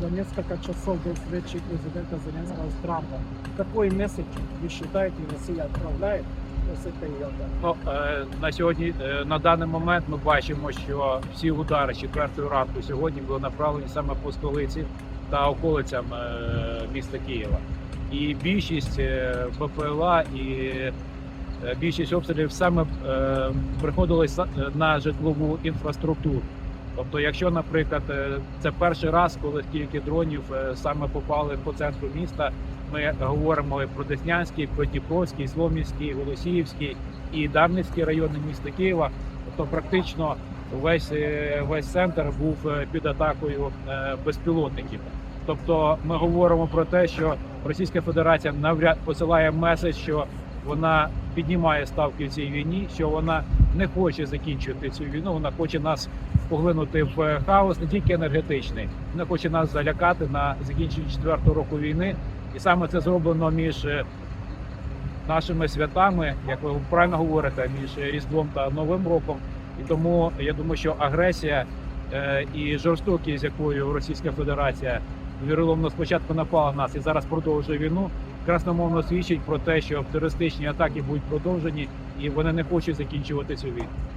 за несколько часов до встречи президента Зеленского с Трампом. Какой месседж вы считаете Россия отправляет с этой? Ну, е, на сьогодні, е, на даний момент ми бачимо, що всі удари з четвертої ранку сьогодні були направлені саме по столиці та околицям е, міста Києва. І більшість е, БПЛА і е, більшість обстрілів саме приходилось на житлову інфраструктуру. Тобто, якщо, наприклад, е, це перший раз, коли стільки дронів е, саме попали по центру міста, ми говоримо про Деснянський, про Дніпровський, Сломінський, Голосіївський і Дарницький райони міста Києва. Тобто, практично весь е, весь центр був під атакою безпілотників. Тобто, ми говоримо про те, що Російська Федерація навряд посилає меседж, що вона піднімає ставки в цій війні, що вона не хоче закінчувати цю війну. Вона хоче нас поглинути в е, хаос, не тільки енергетичний, вона хоче нас залякати на закінченні четвертого року війни. І саме це зроблено між е, нашими святами, як ви правильно говорите, між Різдвом та Новим роком. І тому я думаю, що агресія е, і жорстокість, з якою Російська Федерація віроломно спочатку напала на нас і зараз продовжує війну, красномовно свідчить про те, що терористичні атаки будуть продовжені, і вони не хочуть закінчувати цю війну.